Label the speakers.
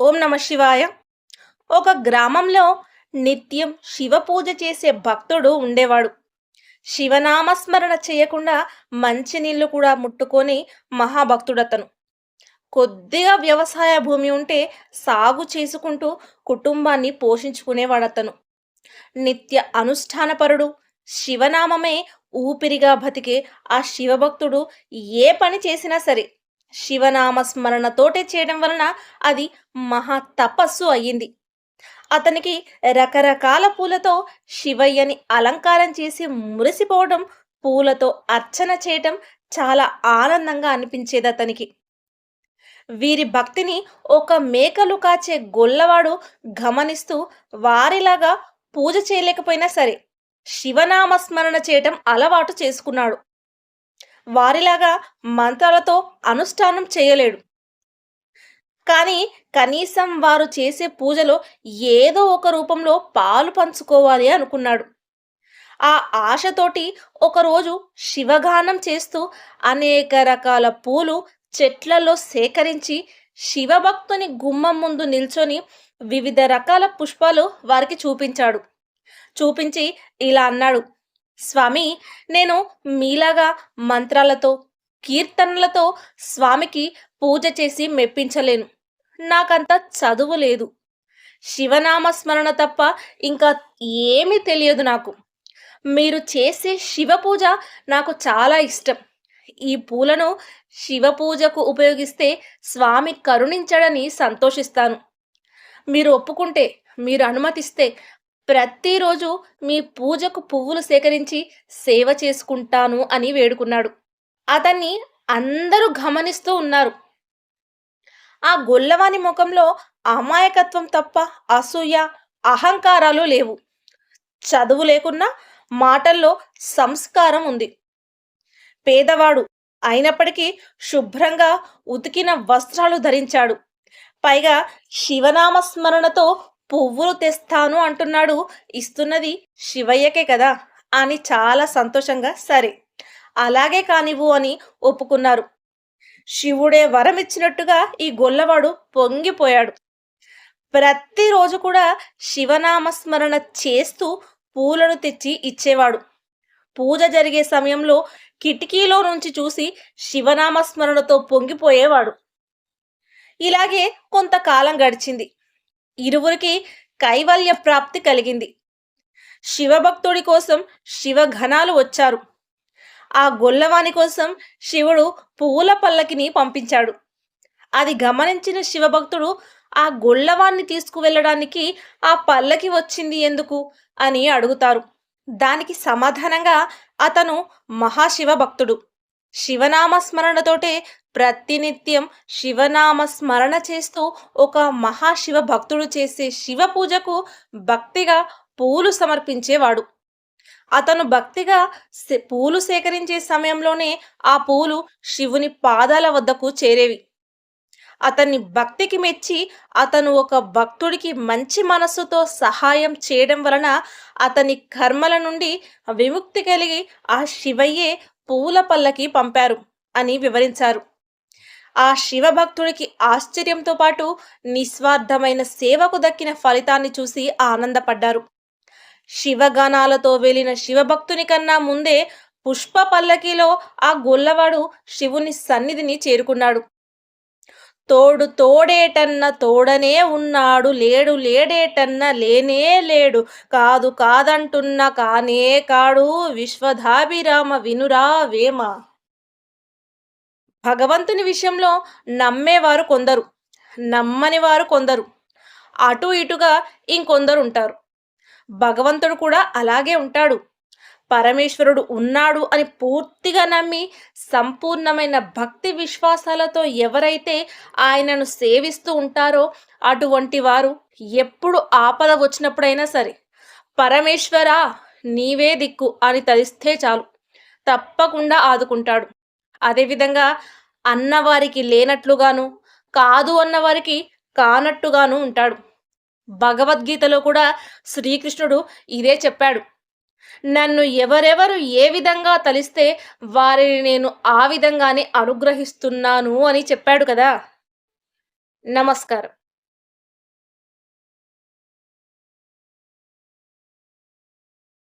Speaker 1: ఓం నమ శివాయ. ఒక గ్రామంలో నిత్యం శివ పూజ చేసే భక్తుడు ఉండేవాడు. శివనామస్మరణ చేయకుండా మంచినీళ్ళు కూడా ముట్టుకొని మహాభక్తుడతను. కొద్దిగా వ్యవసాయ భూమి ఉంటే సాగు చేసుకుంటూ కుటుంబాన్ని పోషించుకునేవాడతను. నిత్య అనుష్ఠానపరుడు శివనామమే ఊపిరిగా బతికే ఆ శివభక్తుడు ఏ పని చేసినా సరే శివనామ స్మరణతోటే చేయడం వలన అది మహా తపస్సు అయ్యింది. అతనికి రకరకాల పూలతో శివయ్యని అలంకారం చేసి మురిసిపోవడం పూలతో అర్చన చేయటం చాలా ఆనందంగా అనిపించేది అతనికి. వీరి భక్తిని ఒక మేకలు కాచే గొల్లవాడు గమనిస్తూ వారిలాగా పూజ చేయలేకపోయినా సరే శివనామస్మరణ చేయటం అలవాటు చేసుకున్నాడు. వారిలాగా మంత్రాలతో అనుష్ఠానం చేయలేడు. కానీ కనీసం వారు చేసే పూజలో ఏదో ఒక రూపంలో పాలు పంచుకోవాలి అనుకున్నాడు. ఆ ఆశతోటి ఒకరోజు శివగానం చేస్తూ అనేక రకాల పూలు చెట్లలో సేకరించి శివభక్తుని గుమ్మం ముందు నిల్చొని వివిధ రకాల పుష్పాలు వారికి చూపించాడు. చూపించి ఇలా అన్నాడు స్వామి నేను మీలాగా మంత్రాలతో కీర్తనలతో స్వామికి పూజ చేసి మెప్పించలేను. నాకంత చదువు లేదు. శివనామస్మరణ తప్ప ఇంకా ఏమీ తెలియదు నాకు. మీరు చేసే శివ పూజ నాకు చాలా ఇష్టం. ఈ పూలను శివ పూజకు ఉపయోగిస్తే స్వామి కరుణించడని సంతోషిస్తాను. మీరు ఒప్పుకుంటే మీరు అనుమతిస్తే ప్రతిరోజు మీ పూజకు పువ్వులు సేకరించి సేవ చేసుకుంటాను అని వేడుకున్నాడు. అతన్ని అందరూ గమనిస్తూ ఉన్నారు. ఆ గొల్లవాని ముఖంలో అమాయకత్వం తప్ప అసూయ అహంకారాలు లేవు. చదువు లేకున్నా మాటల్లో సంస్కారం ఉంది. పేదవాడు అయినప్పటికీ శుభ్రంగా ఉతికిన వస్త్రాలు ధరించాడు. పైగా శివనామస్మరణతో పువ్వులు తెస్తాను అంటున్నాడు. ఇస్తున్నది శివయ్యకే కదా అని చాలా సంతోషంగా సరే. అలాగే కానివ్వు అని ఒప్పుకున్నారు. శివుడే వరం ఇచ్చినట్టుగా ఈ గొల్లవాడు పొంగిపోయాడు. ప్రతిరోజు కూడా శివనామస్మరణ చేస్తూ పూలను తెచ్చి ఇచ్చేవాడు. పూజ జరిగే సమయంలో కిటికీలో నుంచి చూసి శివనామస్మరణతో పొంగిపోయేవాడు. ఇలాగే కొంతకాలం గడిచింది. ఇరువురికి కైవల్య ప్రాప్తి కలిగింది. శివభక్తుడి కోసం శివఘనాలు వచ్చారు. ఆ గొల్లవాని కోసం శివుడు పువ్వుల పల్లకిని పంపించాడు. అది గమనించిన శివభక్తుడు ఆ గొల్లవాన్ని తీసుకువెళ్ళడానికి ఆ పల్లకి వచ్చింది ఎందుకు అని అడుగుతారు. దానికి సమాధానంగా అతను మహాశివ భక్తుడు శివనామ స్మరణతోటే ప్రతినిత్యం శివనామ స్మరణ చేస్తూ ఒక మహాశివ భక్తుడు చేసే శివ పూజకు భక్తిగా పూలు సమర్పించేవాడు. అతను భక్తిగా పూలు సేకరించే సమయంలోనే ఆ పూలు శివుని పాదాల వద్దకు చేరేవి. అతన్ని భక్తికి మెచ్చి అతను ఒక భక్తుడికి మంచి మనస్సుతో సహాయం చేయడం వలన అతని కర్మల నుండి విముక్తి కలిగి ఆ శివయ్యే పూల పల్లకి పంపారు అని వివరించారు. ఆ శివభక్తుడికి ఆశ్చర్యంతో పాటు నిస్వార్థమైన సేవకు దక్కిన ఫలితాన్ని చూసి ఆనందపడ్డారు. శివగానాలతో వెళ్ళిన శివభక్తుని కన్నా ముందే పుష్ప పల్లకిలో ఆ గొల్లవాడు శివుని సన్నిధిని చేరుకున్నాడు. తోడు తోడేటన్న తోడనే ఉన్నాడు లేడు లేడేటన్న లేనే లేడు. కాదు కాదంటున్న కానే కాడు విశ్వధాభిరామ వినురా వేమ. భగవంతుని విషయంలో నమ్మేవారు కొందరు నమ్మని వారు కొందరు. అటు ఇటుగా ఇంకొందరు ఉంటారు భగవంతుడు కూడా అలాగే ఉంటాడు. పరమేశ్వరుడు ఉన్నాడు అని పూర్తిగా నమ్మి సంపూర్ణమైన భక్తి విశ్వాసాలతో ఎవరైతే ఆయనను సేవిస్తూ ఉంటారో అటువంటి వారు ఎప్పుడు ఆపద వచ్చినప్పుడైనా సరే పరమేశ్వరా నీవే దిక్కు అని తలిస్తే చాలు తప్పకుండా ఆదుకుంటాడు. అదేవిధంగా అన్నవారికి లేనట్లుగాను కాదు అన్నవారికి కానట్టుగాను ఉంటాడు. భగవద్గీతలో కూడా శ్రీకృష్ణుడు ఇదే చెప్పాడు నన్ను ఎవరెవరు ఏ విధంగా తలిస్తే వారిని నేను ఆ విధంగానే అనుగ్రహిస్తున్నాను అని చెప్పాడు కదా. నమస్కారం.